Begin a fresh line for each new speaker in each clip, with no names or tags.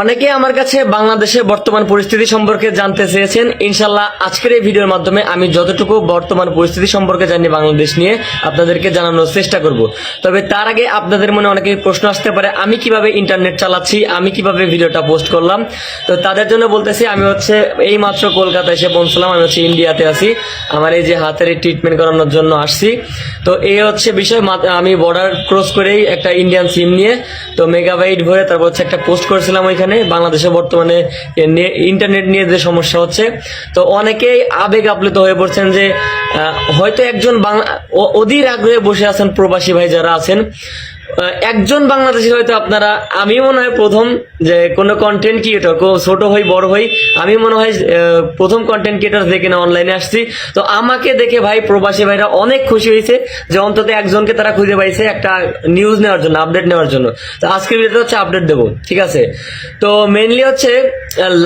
অনেকে আমার কাছে বাংলাদেশে বর্তমান পরিস্থিতি সম্পর্কে জানতে চেয়েছেন। ইনশাল্লাহ আজকের এই ভিডিওর মাধ্যমে আমি যতটুকু বর্তমান পরিস্থিতি সম্পর্কে জানি বাংলাদেশ নিয়ে আপনাদেরকে জানানোর চেষ্টা করব। তবে তার আগে আপনাদের মনে অনেকে প্রশ্ন আসতে পারে, আমি কীভাবে ইন্টারনেট চালাচ্ছি, আমি কীভাবে ভিডিওটা পোস্ট করলাম? তো তাদের জন্য বলতেছি, আমি হচ্ছে এই মাত্র কলকাতায় এসে পৌঁছলাম, আমি হচ্ছে ইন্ডিয়াতে আছি, আমার এই যে হাতের ট্রিটমেন্ট করানোর জন্য আসছি। তো এই হচ্ছে বিষয় আমি বর্ডার ক্রস করেই একটা ইন্ডিয়ান সিম নিয়ে, তো মেগাবাইট ভরে তারপর হচ্ছে একটা পোস্ট করেছিলাম ওইখানে। বাংলাদেশে বর্তমানে ইন্টারনেট নিয়ে যে সমস্যা হচ্ছে, তো অনেকেই আবেগ আপ্লুত হয়ে পড়ছেন যে হয়তো একজন বাংলা অধীর আগ্রহে বসে আছেন প্রবাসী ভাই যারা আছেন একজন বাংলাদেশি হয়তো আপনারা, আমি মনে হয় প্রথম যে কোনো কন্টেন্ট ক্রিয়েটর ছোট হই, বড় হই, আমি মনে হয় প্রথম কন্টেন্ট ক্রিয়েটর দেখে না অনলাইনে আসছি। তো আমাকে দেখে ভাই, প্রবাসী ভাইরা অনেক খুশি হয়েছে যে অন্তত একজনকে তারা খুঁজে পাইছে একটা নিউজ নেওয়ার জন্য আপডেট নেওয়ার জন্য। তো আজকের ভিডিওতে হচ্ছে আপডেট দেবো, ঠিক আছে? তো মেনলি হচ্ছে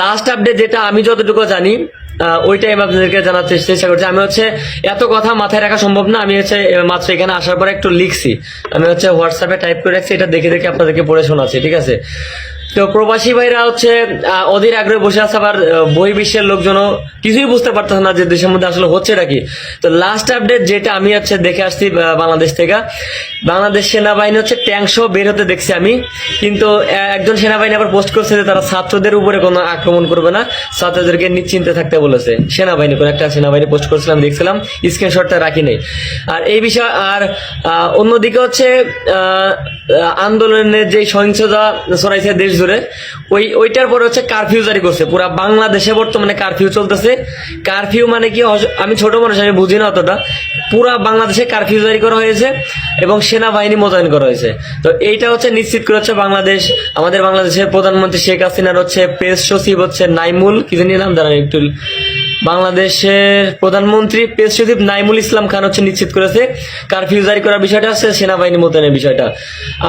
লাস্ট আপডেট যেটা আমি যতটুকু জানি ওইটাই আমি আপনাদেরকে জানার চেষ্টা করছি। আমি হচ্ছে, এত কথা মাথায় রাখা সম্ভব না। আমি হচ্ছে মাত্র এখানে আসার পরে একটু লিখছি। আমি হচ্ছে হোয়াটসঅ্যাপে টাইপ করে রাখছি। এটা দেখে দেখে আপনাদেরকে পড়ে শোনাচ্ছি, ঠিক আছে? তো প্রবাসী ভাইরা হচ্ছে অধীর আগ্রহে বসে আছে আবার আহ, বহির্বিশ্বের লোকজনও কিছুই বুঝতে পারতেছে না যে দেশের মধ্যে আসলে হচ্ছে নাকি। তো লাস্ট আপডেট যেটা আমি হচ্ছে দেখে আসছি বাংলাদেশ থেকে। বাংলাদেশ সেনাবাহিনী হচ্ছে ট্যাঙ্ক সহ বের হতে দেখছি আমি। কিন্তু একজন সেনাবাহিনী আবার পোস্ট করছে যে তারা ছাত্রদের উপরে কোনো আক্রমণ করবে না ছাত্রদেরকে নিশ্চিন্তে থাকতে বলেছে। সেনাবাহিনী কোনো একটা সেনাবাহিনী পোস্ট করছিলাম দেখছিলাম স্ক্রিনশটটা রাখি নেই। আর এই বিষয় আর অন্যদিকে হচ্ছে আন্দোলনের যে সহিংসতা ছড়াইছে দেশ জুড়ে ওই, ওইটার পরে হচ্ছে কারফিউ জারি করছে। পুরা বাংলাদেশে বর্তমানে কারফিউ চলতেছে। কারফিউ মানে কি আমি ছোট মানুষ, আমি বুঝি না অতটা। পুরা বাংলাদেশে কারফিউ জারি করা হয়েছে এবং সেনাবাহিনী মোতায়েন করা হয়েছে। তো এইটা হচ্ছে নিশ্চিত করে হচ্ছে বাংলাদেশ, আমাদের বাংলাদেশের প্রধানমন্ত্রী শেখ হাসিনার হচ্ছে প্রেস সচিব হচ্ছে নাইমুল, কি জানি নাম, দাঁড়ান একটু। বাংলাদেশের প্রধানমন্ত্রী প্রেস সচিব নাইমুল ইসলাম খান হচ্ছে নিশ্চিত করেছে কারফিউ জারি করার বিষয়টা হচ্ছে সেনাবাহিনী মোতায়েনের বিষয়টা।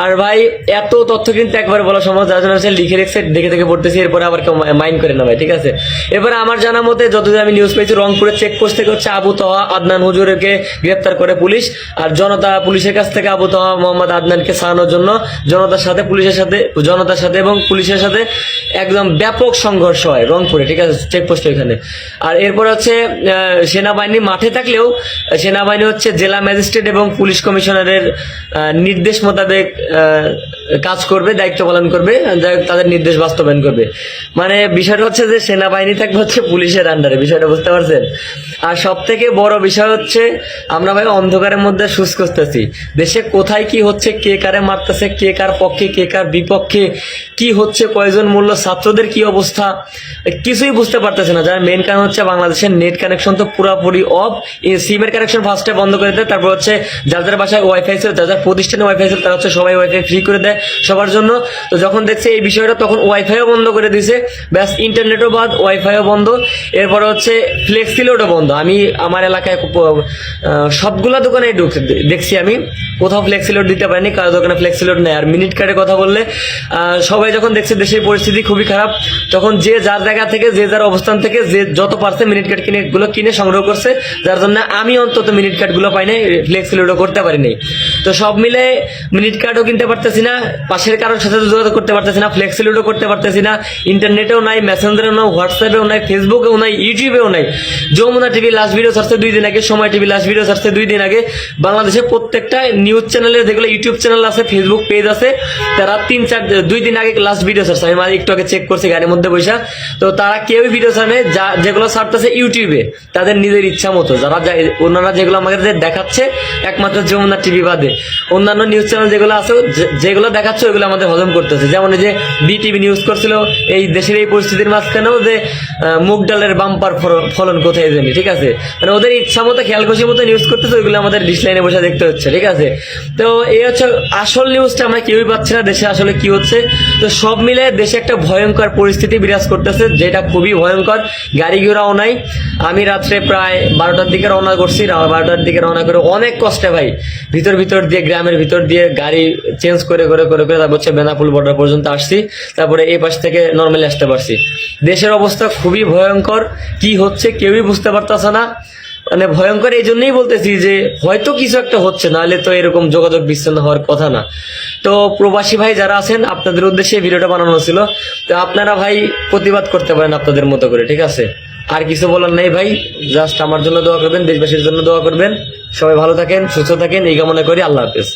আর ভাই, এত তথ্য কিন্তু একবার বলা সম্ভব, যার জন্য লিখে রেখেছে, দেখে দেখে পড়তেছি, এরপরে আবার কেউ মাইন্ড করে না ভাই, ঠিক আছে? এবার আমার জানা মতে যতদিন আমি নিউজ পেয়েছি, রংপুরের চেকপোস্ট থেকে হচ্ছে আবু তহা আদনান হুজুরকে গ্রেপ্তার করে পুলিশ, আর জনতা পুলিশের কাছ থেকে আবু তহা মোহাম্মদ আদনানকে ছাড়ানোর জন্য জনতার সাথে, পুলিশের সাথে, জনতার সাথে এবং পুলিশের সাথে একদম ব্যাপক সংঘর্ষ হয় রংপুরে, ঠিক আছে? চেকপোস্ট ওইখানে। আর এরপর হচ্ছে সেনাবাহিনী মাঠে থাকলেও, সেনাবাহিনী হচ্ছে জেলা ম্যাজিস্ট্রেট এবং পুলিশ কমিশনারের নির্দেশ মোতাবেক কাজ করবে, দায়িত্ব পালন করবে তাদের নির্দেশ বাস্তবায়ন করবে। মানে বিষয়টা হচ্ছে যে, সেনাবাহিনী থাকবে হচ্ছে পুলিশের আন্ডারে বিষয়টা বুঝতে পারছেন? আর সব থেকে বড় বিষয় হচ্ছে, আমরা ভাই অন্ধকারের মধ্যে সুস করতেছি। দেশে কোথায় কি হচ্ছে, কে কারে মারতেছে, কে কার পক্ষে, কে কার বিপক্ষে, কি হচ্ছে, কয়জন মূল্য ছাত্রদের কি অবস্থা, কিছুই বুঝতে পারতেছে না। যার মেন কারণ হচ্ছে বাংলাদেশের নেট কানেকশন তো পুরোপুরি অফ সিমের কানেকশন ফার্স্টে বন্ধ করে দেয়, তারপর হচ্ছে যার যার বাসায় ওয়াইফাই ছিল, যার যার প্রতিষ্ঠানে ওয়াইফাই ছিল, তারা হচ্ছে সবাই ওয়াইফাই ফ্রি করে দেয় সবার জন্য। তো যখন দেখছে এই বিষয়টা, তখন ওয়াইফাইও বন্ধ করে দিছে ব্যাস ইন্টারনেটও বাদ ওয়াইফাইও বন্ধ। এরপরে হচ্ছে ফ্লেক্সিলোডও বন্ধ। আমি আমার এলাকায় সবগুলা দোকানে দেখছি আমি। কোথাও ফ্লেক্সিলোড দিতে পারিনি, কারও দোকানে ফ্লেক্সিলোড নেই। আর মিনিট কার্ডের কথা বললে সবাই যখন দেখছে দেশের পরিস্থিতি খুবই খারাপ, তখন যে যার জায়গা থেকে, যে যার অবস্থান থেকে, যে যত পারছে মিনিট কার্ড কিনে গুলো কিনে সংগ্রহ করছে যার জন্য আমি অন্তত মিনিট কার্ডগুলো পাই নাই ফ্লেক্সিলোডও করতে পারিনি তো সব মিলে মিনিট কার্ডও কিনতে পারতেছি না পাশের কারোর সাথে যোগাযোগ করতে পারতেছি না ফ্লেক্সিলোডও করতে পারতেছি না ইন্টারনেটেও নাই মেসেঞ্জারেও নাই হোয়াটসঅ্যাপেও নাই ফেসবুকেও নাই ইউটিউবেও নাই। যমুনা টিভি লাস্ট ভিডিও ছাড়ছে দুই দিন আগে সময় টিভি লাস্ট ভিডিও ছাড়ছে দুই দিন আগে। বাংলাদেশের প্রত্যেকটা নিউজ চ্যানেলের যেগুলো ইউটিউব চ্যানেল আছে ফেসবুক পেজ আছে তারা তিন চার দুই দিন আগে লাস্ট ভিডিও ছাড়ছে। আমি একটু আগে চেক করছি গাড়ির মধ্যে বসে। তো তারা কেউই ভিডিও ছাড়ে নাই, যা যেগুলো ছাড়তেছে ইউটিউবে, তাদের নিজের ইচ্ছা মতো। যারা ওনারা যেগুলো আমাদের দেখাচ্ছে, একমাত্র যমুনা টিভি বাদে। অন্যান্য নিউজ চ্যানেল যেগুলো আছে যেগুলো দেখাচ্ছে, ওইগুলো আমাদের হজম করতেছে। যেমন এই যে বিটিভি নিউজ করছিল, এই দেশের এই পরিস্থিতির মাঝখানেও যে মুগ ডালের বাম্পার ফলন কোথায় জানি, ঠিক আছে? মানে ওদের ইচ্ছা মতো খেয়াল খুশি মতো নিউজ করতেছে, ওইগুলো আমাদের ডিশ লাইনে বসে দেখতে হচ্ছে, ঠিক আছে? তো এই হচ্ছে আসল নিউজটা আমরা কেউই পাচ্ছি না, দেশে আসলে কি হচ্ছে? তো সব মিলে দেশে একটা ভয়ঙ্কর পরিস্থিতি বিরাজ করতেছে, যেটা খুবই ভয়ঙ্কর। গাড়ি ঘোড়াও নাই। আমি রাত্রে প্রায় বারোটার দিকে রওনা করছি। বারোটার দিকে রওনা করে অনেক কষ্টে ভাই। ভিতর ভিতর দিয়ে, গ্রামের ভিতর দিয়ে গাড়ি চেঞ্জ করে করে করে করে তারপর হচ্ছে বেনাপুল বর্ডার পর্যন্ত আসছি। তারপরে এই পাশ থেকে নর্মালি আসতে পারছি। দেশের অবস্থা খুবই ভয়ঙ্কর। কি হচ্ছে কেউই বুঝতে পারতেছে না। মানে ভয়ঙ্কর এই জন্যই বলতেছি যে, হয়তো কিছু একটা হচ্ছে, নাহলে তো এরকম যোগাযোগ বিচ্ছিন্ন হওয়ার কথা না। তো প্রবাসী ভাই যারা আছেন, আপনাদের উদ্দেশ্যে ভিডিওটা বানানো ছিল। তো আপনারা ভাই প্রতিবাদ করতে পারেন আপনাদের মতো করে, ঠিক আছে? আর কিছু বলার নেই ভাই জাস্ট আমার জন্য দোয়া করবেন, দেশবাসীর জন্য দোয়া করবেন। সবাই ভালো থাকেন, সুস্থ থাকেন, এই কামনা করি, আল্লাহ হাফেজ।